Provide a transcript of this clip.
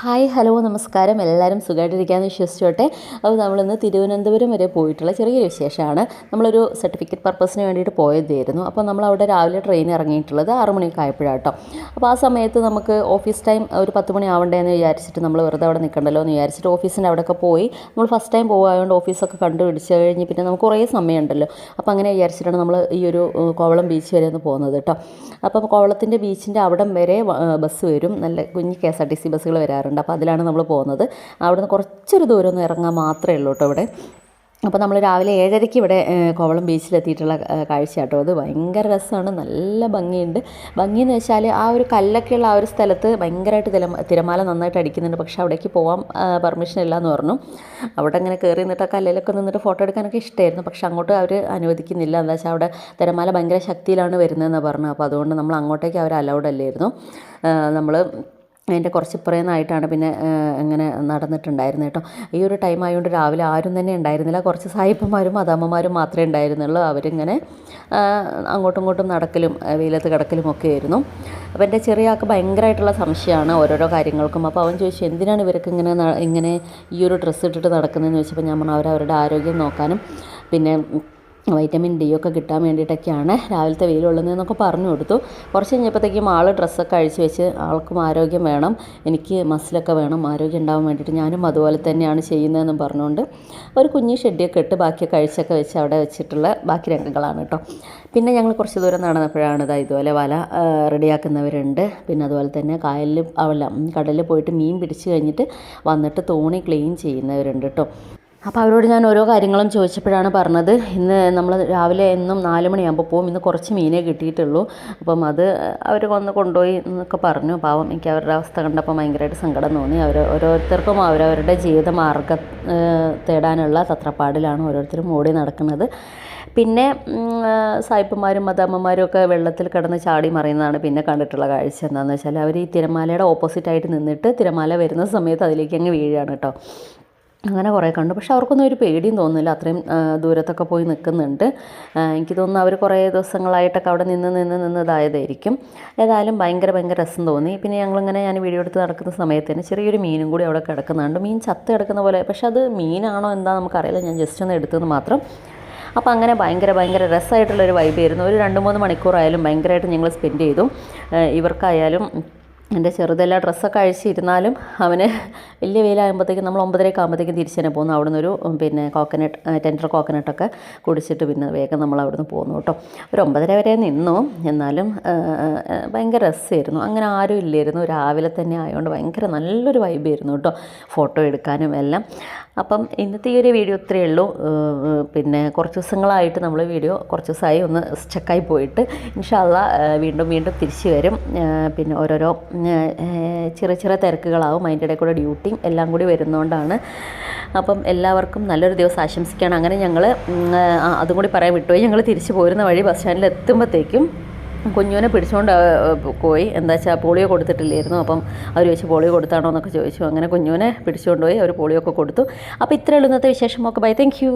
Hi hello നമസ്കാരം. എല്ലാവരും സുഖമായിട്ടിരിക്കാമെന്ന് വിശ്വസിച്ചോട്ടെ. അപ്പോൾ നമ്മളിന്ന് തിരുവനന്തപുരം വരെ പോയിട്ടുള്ള ചെറിയൊരു വിശേഷമാണ്. നമ്മളൊരു സർട്ടിഫിക്കറ്റ് പർപ്പസിന് വേണ്ടിയിട്ട് പോയതായിരുന്നു. അപ്പോൾ നമ്മൾ അവിടെ രാവിലെ ട്രെയിൻ ഇറങ്ങിയിട്ടുള്ളത് ആറ് മണിയൊക്കെ ആയപ്പോഴാണ് കേട്ടോ അപ്പോൾ ആ സമയത്ത് നമുക്ക് ഓഫീസ് ടൈം ഒരു പത്ത് മണി ആവണ്ടേ എന്ന് വിചാരിച്ചിട്ട് നമ്മൾ വെറുതെ അവിടെ നിൽക്കണ്ടല്ലോ എന്ന് വിചാരിച്ചിട്ട് ഓഫീസിന്റെ അവിടെയൊക്കെ പോയി. നമ്മൾ ഫസ്റ്റ് ടൈം പോകുന്നതുകൊണ്ട് ഓഫീസൊക്കെ കണ്ടുപിടിച്ച് കഴിഞ്ഞ് പിന്നെ നമുക്ക് കുറേ സമയമുണ്ടല്ലോ. അപ്പോൾ അങ്ങനെ വിചാരിച്ചിട്ടാണ് നമ്മൾ ഈ ഒരു കോവളം ബീച്ച് വരെ ഒന്ന് പോകുന്നത് കേട്ടോ. അപ്പോൾ കോവളത്തിന്റെ ബീച്ചിന്റെ അവിടം വരെ ബസ് വരും. നല്ല കുഞ്ഞ് K S R T C ബസ്സുകൾ വരാറുണ്ട്. അപ്പോൾ അതിലാണ് നമ്മൾ പോകുന്നത്. അവിടുന്ന് കുറച്ചൊരു ദൂരം ഒന്ന് ഇറങ്ങാൻ മാത്രമേ ഉള്ളൂ കേട്ടോ ഇവിടെ. അപ്പോൾ നമ്മൾ രാവിലെ ഏഴരയ്ക്ക് ഇവിടെ കോവളം ബീച്ചിലെത്തിയിട്ടുള്ള കാഴ്ച കേട്ടോ അത് ഭയങ്കര രസമാണ്. നല്ല ഭംഗിയുണ്ട്. ഭംഗിയെന്ന് വെച്ചാൽ ആ ഒരു കല്ലൊക്കെയുള്ള ആ ഒരു സ്ഥലത്ത് ഭയങ്കരമായിട്ട് തിര തിരമാല നന്നായിട്ട് അടിക്കുന്നുണ്ട്. പക്ഷേ അവിടേക്ക് പോകാൻ പെർമിഷൻ ഇല്ല എന്ന് പറഞ്ഞു. അവിടെ അങ്ങനെ കയറി നിന്നിട്ട് ആ കല്ലിലൊക്കെ നിന്നിട്ട് ഫോട്ടോ എടുക്കാനൊക്കെ ഇഷ്ടമായിരുന്നു പക്ഷേ അങ്ങോട്ട് അവർ അനുവദിക്കുന്നില്ല. എന്താ വെച്ചാൽ അവിടെ തിരമാല ഭയങ്കര ശക്തിയിലാണ് വരുന്നതെന്ന് പറഞ്ഞു അപ്പോൾ അതുകൊണ്ട് നമ്മൾ അങ്ങോട്ടേക്ക് അവർ അലൗഡ് അല്ലായിരുന്നു നമ്മൾ അതിന്റെ കുറച്ച് ഇപ്പുറേന്നായിട്ടാണ് പിന്നെ ഇങ്ങനെ നടന്നിട്ടുണ്ടായിരുന്നത് കേട്ടോ. ഈ ഒരു ടൈം ആയതുകൊണ്ട് രാവിലെ ആരും തന്നെ ഉണ്ടായിരുന്നില്ല. കുറച്ച് സായിപ്പന്മാരും അതാമ്മമാരും മാത്രമേ ഉണ്ടായിരുന്നുള്ളൂ. അവരിങ്ങനെ അങ്ങോട്ടും ഇങ്ങോട്ടും നടക്കലും വെയിലത്ത് കിടക്കലും ഒക്കെ ആയിരുന്നു. അപ്പോൾ എന്റെ ചെറിയ ആൾക്ക് ഭയങ്കരമായിട്ടുള്ള സംശയമാണ് ഓരോരോ കാര്യങ്ങൾക്കും. അപ്പോൾ അവൻ ചോദിച്ചു എന്തിനാണ് ഇവർക്ക് ഇങ്ങനെ ഇങ്ങനെ ഈ ഒരു ഡ്രസ്സ് ഇട്ടിട്ട് നടക്കുന്നതെന്ന്? ചോദിച്ചപ്പോൾ ഞാൻ പറഞ്ഞു അവരവരുടെ ആരോഗ്യം നോക്കാനും പിന്നെ വൈറ്റമിൻ ഡി ഒക്കെ കിട്ടാൻ വേണ്ടിയിട്ടൊക്കെയാണ് രാവിലത്തെ വെയിൽ കൊള്ളുന്നതെന്നൊക്കെ പറഞ്ഞു കൊടുത്തു. കുറച്ച് കഴിഞ്ഞപ്പോഴത്തേക്കും ആൾ ഡ്രസ്സൊക്കെ അഴിച്ച് വെച്ച് ആൾക്കും ആരോഗ്യം വേണം എനിക്ക് മസിലൊക്കെ വേണം ആരോഗ്യം ഉണ്ടാവാൻ വേണ്ടിയിട്ട് ഞാനും അതുപോലെ തന്നെയാണ് ചെയ്യുന്നതെന്നും പറഞ്ഞുകൊണ്ട് ഒരു കുഞ്ഞി ഷെഡിയൊക്കെ ഇട്ട് ബാക്കിയൊക്കെ അഴിച്ചൊക്കെ വെച്ച് അവിടെ വെച്ചിട്ടുള്ള ബാക്കി രംഗങ്ങളാണ് കേട്ടോ. പിന്നെ ഞങ്ങൾ കുറച്ച് ദൂരം നടന്നപ്പോഴാണ് ഇതാ ഇതുപോലെ വല റെഡിയാക്കുന്നവരുണ്ട്. പിന്നെ അതുപോലെ തന്നെ കായലിൽ അവല കടലിൽ പോയിട്ട് മീൻ പിടിച്ച് കഴിഞ്ഞിട്ട് വന്നിട്ട് തോണി ക്ലീൻ ചെയ്യുന്നവരുണ്ട് കേട്ടോ. അപ്പോൾ അവരോട് ഞാൻ ഓരോ കാര്യങ്ങളും ചോദിച്ചപ്പോഴാണ് പറഞ്ഞത് ഇന്ന് നമ്മൾ രാവിലെ എന്നും നാല് മണിയാകുമ്പോൾ പോകും ഇന്ന് കുറച്ച് മീനേ കിട്ടിയിട്ടുള്ളൂ. അപ്പം അത് അവർ വന്ന് കൊണ്ടുപോയി എന്നൊക്കെ പറഞ്ഞു. പാവം എനിക്ക് അവരുടെ അവസ്ഥ കണ്ടപ്പോൾ ഭയങ്കരമായിട്ട് സങ്കടം തോന്നി. അവർ ഓരോരുത്തർക്കും അവരവരുടെ ജീവിത മാർഗം തേടാനുള്ള തത്രപ്പാടിലാണ് ഓരോരുത്തരും ഓടി നടക്കുന്നത്. പിന്നെ സായിപ്പന്മാരും മദാമ്മമാരും ഒക്കെ വെള്ളത്തിൽ കിടന്ന് ചാടി മറിയുന്നതാണ് പിന്നെ കണ്ടിട്ടുള്ള കാഴ്ച എന്താണെന്ന് വെച്ചാൽ അവർ ഈ തിരമാലയുടെ ഓപ്പോസിറ്റായിട്ട് നിന്നിട്ട് തിരമാല വരുന്ന സമയത്ത് അതിലേക്ക് അങ്ങ് വീഴുകയാണ് കേട്ടോ. അങ്ങനെ കുറേ കണ്ടു. പക്ഷെ അവർക്കൊന്നും ഒരു പേടിയും തോന്നുന്നില്ല. അത്രയും ദൂരത്തൊക്കെ പോയി നിൽക്കുന്നുണ്ട്. എനിക്ക് തോന്നുന്നു അവർ കുറേ ദിവസങ്ങളായിട്ടൊക്കെ അവിടെ നിന്ന് നിന്ന് നിന്ന് ഇതായതായിരിക്കും. ഏതായാലും ഭയങ്കര ഭയങ്കര രസം തോന്നി. പിന്നെ ഞങ്ങളിങ്ങനെ ഞാൻ വീഡിയോ എടുത്ത് നടക്കുന്ന സമയത്ത് തന്നെ ചെറിയൊരു മീനും കൂടി അവിടെ കിടക്കുന്നുണ്ട്. മീൻ ചത്ത് കിടക്കുന്ന പോലെ പക്ഷെ അത് മീനാണോ എന്താ നമുക്കറിയില്ല. ഞാൻ ജസ്റ്റ് ഒന്ന് എടുത്തത് മാത്രം. അപ്പോൾ അങ്ങനെ ഭയങ്കര ഭയങ്കര രസമായിട്ടുള്ളൊരു വൈബായിരുന്നു ഒരു രണ്ട് മൂന്ന് മണിക്കൂറായാലും ഭയങ്കരമായിട്ട് ഞങ്ങൾ സ്പെൻഡ് ചെയ്തു. ഇവർക്കായാലും എന്റെ ചെറുതെല്ലാം ഡ്രസ്സൊക്കെ അഴിച്ചിരുന്നാലും അവന് വലിയ വെയിലാകുമ്പോഴത്തേക്കും നമ്മൾ ഒമ്പതരയൊക്കെ ആകുമ്പോഴത്തേക്കും തിരിച്ചു തന്നെ പോകുന്നു. അവിടെ നിന്നൊരു പിന്നെ കോക്കനട്ട് ടെൻഡർ കോക്കനട്ടൊക്കെ കുടിച്ചിട്ട് പിന്നെ വേഗം നമ്മൾ അവിടെ നിന്ന് പോന്നു കേട്ടോ. ഒരു ഒമ്പതര വരെ നിന്നു. എന്നാലും ഭയങ്കര രസമായിരുന്നു. അങ്ങനെ ആരും ഇല്ലായിരുന്നു. രാവിലെ തന്നെ ആയതുകൊണ്ട് ഭയങ്കര നല്ലൊരു വൈബായിരുന്നു കേട്ടോ. ഫോട്ടോ എടുക്കാനും എല്ലാം. അപ്പം ഇന്നത്തെ ഈ ഒരു വീഡിയോ ഇത്രയേ ഉള്ളൂ. പിന്നെ കുറച്ച് ദിവസങ്ങളായിട്ട് നമ്മൾ വീഡിയോ കുറച്ച് ദിവസമായി ഒന്ന് സ്റ്റക്കായി പോയിട്ട് ഇൻഷാല്ല വീണ്ടും വീണ്ടും തിരിച്ചു വരും. പിന്നെ ഓരോരോ ചെറിയ ചെറിയ തിരക്കുകളാവും. അതിന്റെ ഇടയിൽ കൂടെ ഡ്യൂട്ടിയും എല്ലാം കൂടി വരുന്നതുകൊണ്ടാണ് അപ്പം എല്ലാവർക്കും നല്ലൊരു ദിവസം ആശംസിക്കുകയാണ്. അങ്ങനെ ഞങ്ങൾ അതും കൂടി പറയാൻ വിട്ടുപോയി. ഞങ്ങൾ തിരിച്ചു പോരുന്ന വഴി ബസ് സ്റ്റാൻഡിൽ എത്തുമ്പോഴത്തേക്കും കുഞ്ഞുവിനെ പിടിച്ചുകൊണ്ട് പോയി. എന്താ വെച്ചാൽ പോളിയോ കൊടുത്തിട്ടില്ലായിരുന്നു. അപ്പം അവർ ചോദിച്ചു പോളിയോ കൊടുത്താണോ? എന്നൊക്കെ ചോദിച്ചു. അങ്ങനെ കുഞ്ഞുവിനെ പിടിച്ചുകൊണ്ട് പോയി അവർ പോളിയോ ഒക്കെ കൊടുത്തു. അപ്പോൾ ഇത്രയുള്ള ഇന്നത്തെ വിശേഷമൊക്കെ. Bye thank you